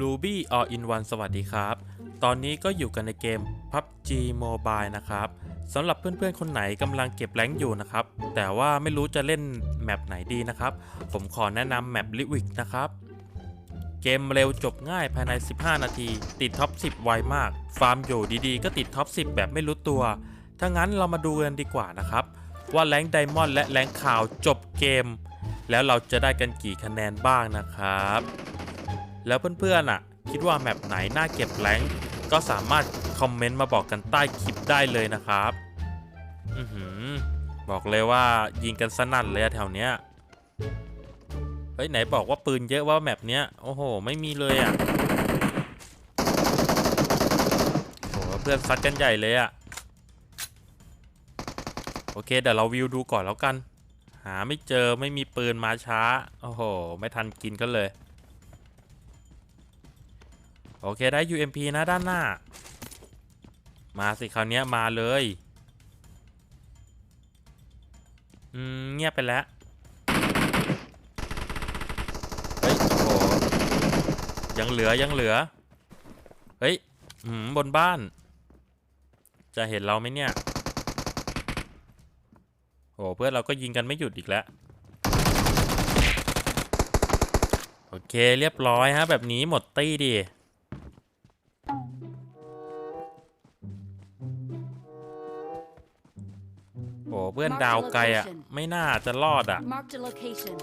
Ruby All in One สวัสดีครับ ตอนนี้ก็อยู่กันในเกม PUBG Mobile นะครับสำหรับเพื่อนๆ คนไหนกำลังเก็บแรงอยู่นะครับ แต่ว่าไม่รู้จะเล่นแมปไหนดีนะครับ ผมขอแนะนำแมป l i w i c นะครับ เกมเร็วจบง่ายภายใน 15 นาที ติดท็อป 10 ไวมาก ฟาร์มอยู่ดีๆ ก็ติดท็อป 10 แบบไม่รู้ตัว ถ้างั้นเรามาดูกันดีกว่านะครับ ว่าแรงไดมอนด์และแรงข่าวจบเกม แล้วเราจะได้กันกี่คะแนนบ้างนะครับ แล้วเพื่อนๆอะ คิดว่าแมปไหนน่าเก็บแรงก็สามารถคอมเมนต์มาบอกกันใต้คลิปได้เลยนะครับ อือหือ บอกเลยว่ายิงกันสนั่นเลยแถวเนี้ย เฮ้ยไหนบอกว่าปืนเยอะว่าแมปเนี้ย โอ้โห ไม่มีเลยอะโอ้โหเพื่อนซัดกันใหญ่เลยอะ โอเคเดี๋ยวเราวิวดูก่อนแล้วกัน หาไม่เจอไม่มีปืนมาช้า โอ้โห ไม่ทันกินกันเลย โอเคได้ UMP นะด้านหน้า มาสิคราวนี้มาเลย อืม เงียบไปแล้ว เฮ้ย โอ้โห ยังเหลือยังเหลือ เฮ้ย อืม บนบ้าน จะเห็นเราไหมเนี่ย โอ้เพื่อนเราก็ยิงกันไม่หยุดอีกแล้วโอเคเรียบร้อยฮะ แบบนี้หมดตี้ดิ เพื่อนดาวไกลอะ ไม่น่าจะรอดอะ Marked a location.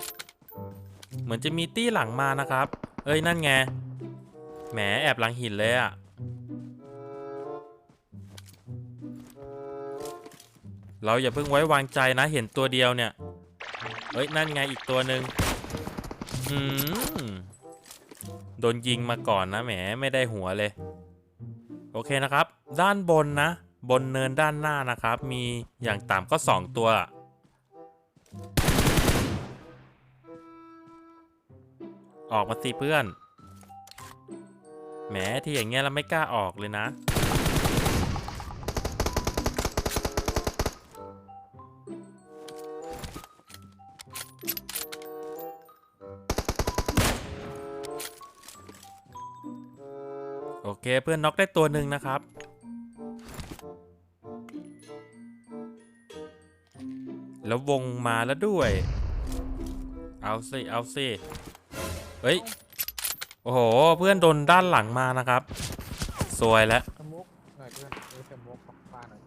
เหมือนจะมีตี้หลังมานะครับ เอ้ยนั่นไง แหมแอบหลังหินเลยอะเราอย่าเพิ่งไว้วางใจนะเห็นตัวเดียวเนี่ยเฮ้ยนั่นไงอีกตัวหนึ่งอืมโดนยิงมาก่อนนะแหมไม่ได้หัวเลย โอเคนะครับ ด้านบนนะ บนเนินด้านหน้านะครับ มีอย่างต่ำก็ 2 ตัว ออกมาสิเพื่อน แหมที่อย่างเงี้ยเราไม่กล้าออกเลยนะ โอเคเพื่อนน็อกได้ตัวหนึ่งนะครับ แล้ววงมาแล้วด้วย เอาสิเอาสิเฮ้ย โอ้โห เพื่อนโดนด้านหลังมานะครับ สวยแล้วสมุกหน่อยเพื่อนเออสมุกปักปลาหน่อย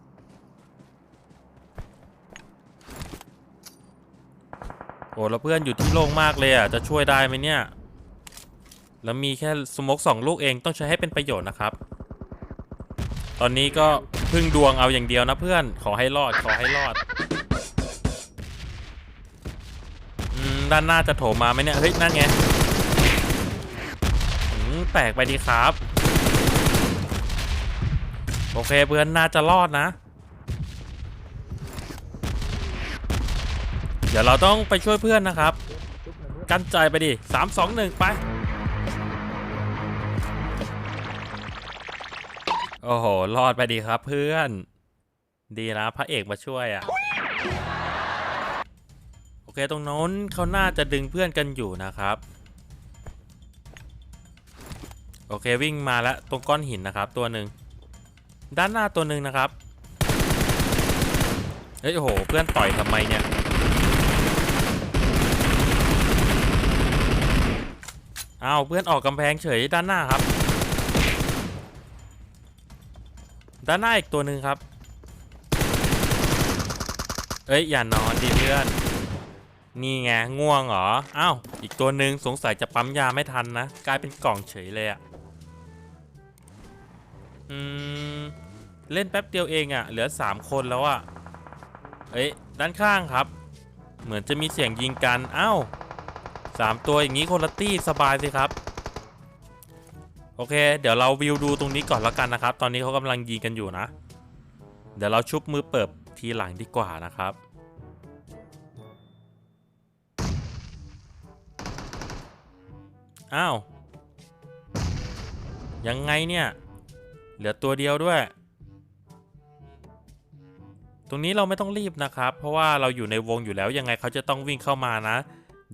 โอ้แล้วเพื่อนอยู่ที่โล่งมากเลยอะ จะช่วยได้ไหมเนี่ย แล้วมีแค่สมกสองลูกเองต้องใช้ให้เป็นประโยชน์นะครับ ตอนนี้ก็พึ่งดวงเอาอย่างเดียวนะเพื่อน ขอให้รอด ขอให้รอด ด้านหน้าจะโถมมาไหมเนี่ย เฮ้ย นั่นไงอืมแตกไปดีครับ โอเคเพื่อนน่าจะรอดนะ เดี๋ยวเราต้องไปช่วยเพื่อนนะครับ กั้นใจไปดิสามสองหนึ่งไป โอ้โห รอดไปดีครับเพื่อน ดีนะพระเอกมาช่วยอะ่ะ ตรงโน้นเขาน่าจะดึงเพื่อนกันอยู่นะครับ โอเควิ่งมาแล้วตรงก้อนหินนะครับ ตัวหนึ่งด้านหน้าตัวหนึ่งนะครับเฮ้ยโหเพื่อนต่อยทำไมเนี่ยอ้าวเพื่อนออกกำแพงเฉยด้านหน้าครับ ด้านหน้าอีกตัวหนึ่งครับเอ้ยอย่านอนดิเพื่อน นี่ไงง่วงเหรออ้าวอีกตัวหนึ่งสงสัยจะปั๊มยาไม่ทันนะ กลายเป็นกล่องเฉยเลยอะ่ะอืมเล่นแป๊บเดียวเองอะ่ะเหลือ 3 คนแล้วอะ่ะเอ้ยด้านข้างครับ เหมือนจะมีเสียงยิงกันอ้าวสามตัวอย่างนี้คนละตี้สบายสิครับ โอเค เดี๋ยวเราวิวดูตรงนี้ก่อนแล้วกันนะครับ ตอนนี้เขากำลังยิงกันอยู่นะ เดี๋ยวเราชุบมือเปิบทีหลังดีกว่านะครับ อ้าว ยังไงเนี่ย เหลือตัวเดียวด้วย ตรงนี้เราไม่ต้องรีบนะครับ เพราะว่าเราอยู่ในวงอยู่แล้วยังไงเขาจะต้องวิ่งเข้ามานะ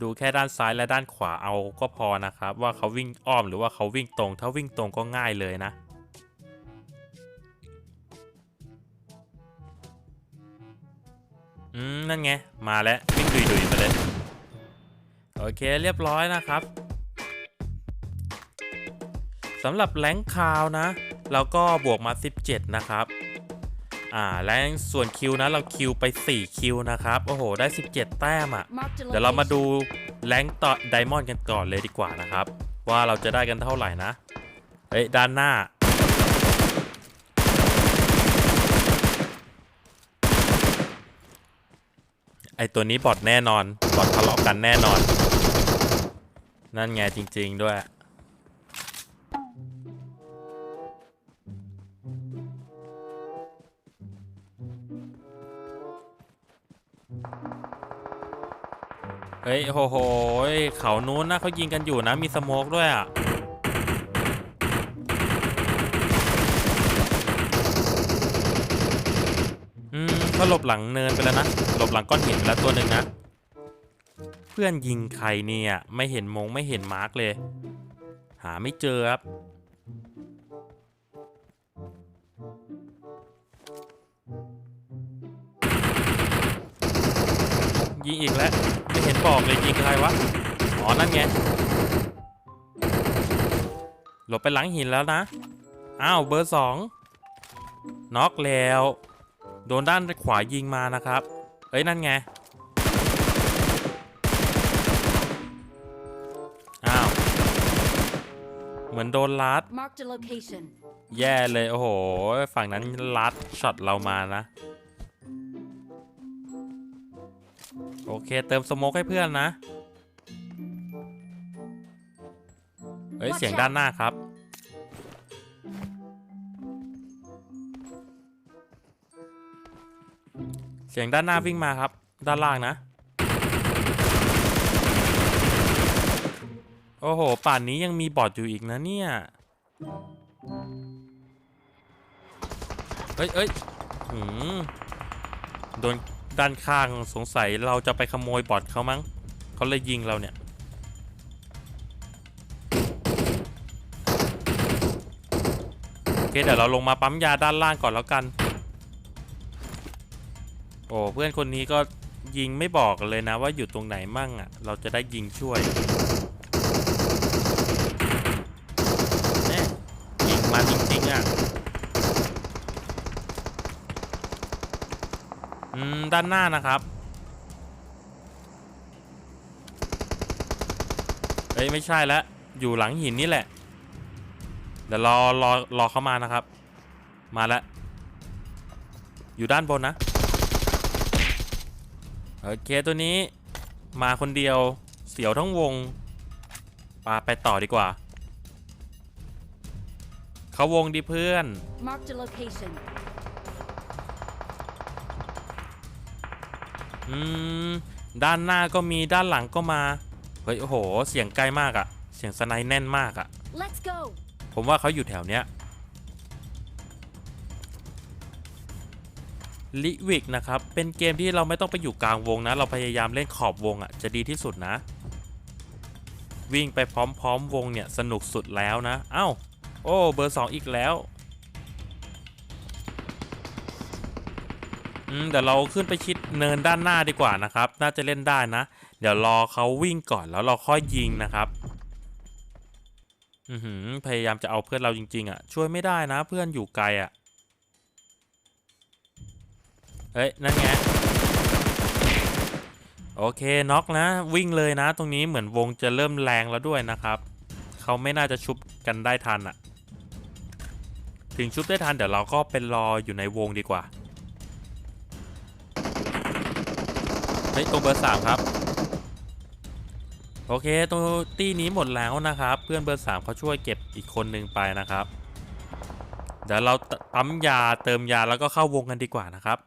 ดูแค่ด้านซ้ายและด้านขวาเอาก็พอนะครับ ว่าเขาวิ่งอ้อมหรือว่าเขาวิ่งตรง ถ้าวิ่งตรงก็ง่ายเลยนะอืม นั่นไง มาแล้ว วิ่งดุยดุยๆไปเลย โอเคเรียบร้อยนะครับ สำหรับแรงค์คาวนะ เราก็บวกมา 17 นะครับอ่าแรงส่วนคิวนะเราคิวไป 4 คิวนะครับ โอ้โห ได้ 17 แต้มอะ Marked a เดี๋ยวเรามา location. ดูแรงต่อไดมอนด์กันก่อนเลยดีกว่านะครับ ว่าเราจะได้กันเท่าไหร่นะ เฮ้ย ด้านหน้า ไอตัวนี้บอทแน่นอน บอททะเลาะกันแน่นอน นั่นไงจริง ๆ ด้วย เฮ้ยโหโหเขานู้นนะเขายิงกันอยู่นะมีสโมกด้วยอะอืมก็หลบหลังเนินไปแล้วนะหลบหลังก้อนหินไปแล้วตัวหนึ่งนะ เพื่อนยิงใครเนี่ยไม่เห็นมงไม่เห็นมาร์กเลย หาไม่เจอครับยิงอีกแล้ว เห็นบอกเลยยิงใครวะ อ๋อ นั่นไง หลบไปหลังหินแล้วนะ อ้าว เบอร์สองน็อกแล้ว โดนด้านขวายิงมานะครับ เอ้ย นั่นไง อ้าว เหมือนโดนลัด Marked a location. แย่เลย โอ้โห ฝั่งนั้นลัดช็อตเรามานะ โอเค เติมสโมกให้เพื่อนนะ เฮ้ย Watch เสียง out ด้านหน้าครับ เสียงด้านหน้าวิ่งมาครับ ด้านล่างนะ โอ้โห ป่านนี้ยังมีบอทอยู่อีกนะเนี่ยเอ้ยเอ้ยหืมโดน ด้านข้างสงสัยเราจะไปขโมยบอทเขามั้งเขาเลยยิงเราเนี่ย โอเคเดี๋ยวเราลงมาปั๊มยาด้านล่างก่อนแล้วกัน โอ้เพื่อนคนนี้ก็ยิงไม่บอกเลยนะว่าอยู่ตรงไหนมั่งอะ เราจะได้ยิงช่วยแน่ยิงมาจริงๆอะ อืม ด้านหน้านะครับ เอ้ยไม่ใช่แล้วอยู่หลังหินนี่แหละ เดี๋ยวรอรอรอเขามานะครับ มาแล้ว อยู่ด้านบนนะ โอเคตัวนี้มาคนเดียวเสียวทั้งวงปาไปต่อดีกว่า เขาวงดีเพื่อน Marked a location. อืม ด้านหน้าก็มีด้านหลังก็มา เฮ้ย โอ้โห เสียงใกล้มากอะเสียงสไนแน่นมากอะ Let's go. ผมว่าเขาอยู่แถวเนี้ยลิวิกนะครับ เป็นเกมที่เราไม่ต้องไปอยู่กลางวงนะ เราพยายามเล่นขอบวงอะ่ะ จะดีที่สุดนะ วิ่งไปพร้อมๆวงเนี่ย สนุกสุดแล้วนะ เอ้า โอ้ เบอร์ 2 อีกแล้ว อืม เดี๋ยวเราขึ้นไปชิด เนินด้านหน้าดีกว่านะครับ น่าจะเล่นได้นะ เดี๋ยวรอเขาวิ่งก่อนแล้วเราค่อยยิงนะครับอือหือพยายามจะเอาเพื่อนเราจริง ๆ อะ ช่วยไม่ได้นะ เพื่อนอยู่ไกลอะ เฮ้ย นั่นไง โอเค น็อกนะ วิ่งเลยนะ ตรงนี้เหมือนวงจะเริ่มแรงแล้วด้วยนะครับ เขาไม่น่าจะชุบกันได้ทันอะ ถึงชุบได้ทันเดี๋ยวเราก็เป็นรออยู่ในวงดีกว่า เฮ้ยตัวเบอร์สามครับ โอเคตัวตี้นี้หมดแล้วนะครับ เพื่อนเบอร์สามเขาช่วยเก็บอีกคนหนึ่งไปนะครับ เดี๋ยวเราปั๊มยาเติมยาแล้วก็เข้าวงกันดีกว่านะครับ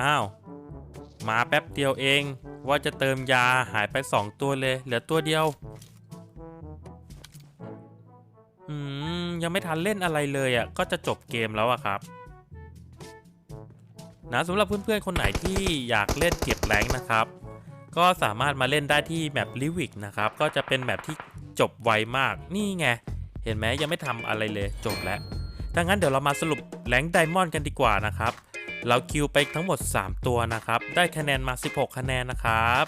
อ้าว มาแป๊บเดียวเอง ว่าจะเติมยาหายไป 2 ตัวเลย เหลือตัวเดียว ทันเล่นอะไรเลยอะก็จะจบเกมแล้วอะครับนะสำหรับเพื่อนๆคนไหนที่อยากเล่นเก็บแรงนะครับ ก็สามารถมาเล่นได้ที่แมปลิวิกนะครับก็จะเป็นแมปที่จบไวมากนี่ไง เห็นไหมยังไม่ทำอะไรเลยจบแล้วดังนั้นเดี๋ยวเรามาสรุปแรงไดมอนด์กันดีกว่านะครับ เราคิวไปทั้งหมด 3 ตัวนะครับ ได้คะแนนมา 16 คะแนนนะครับ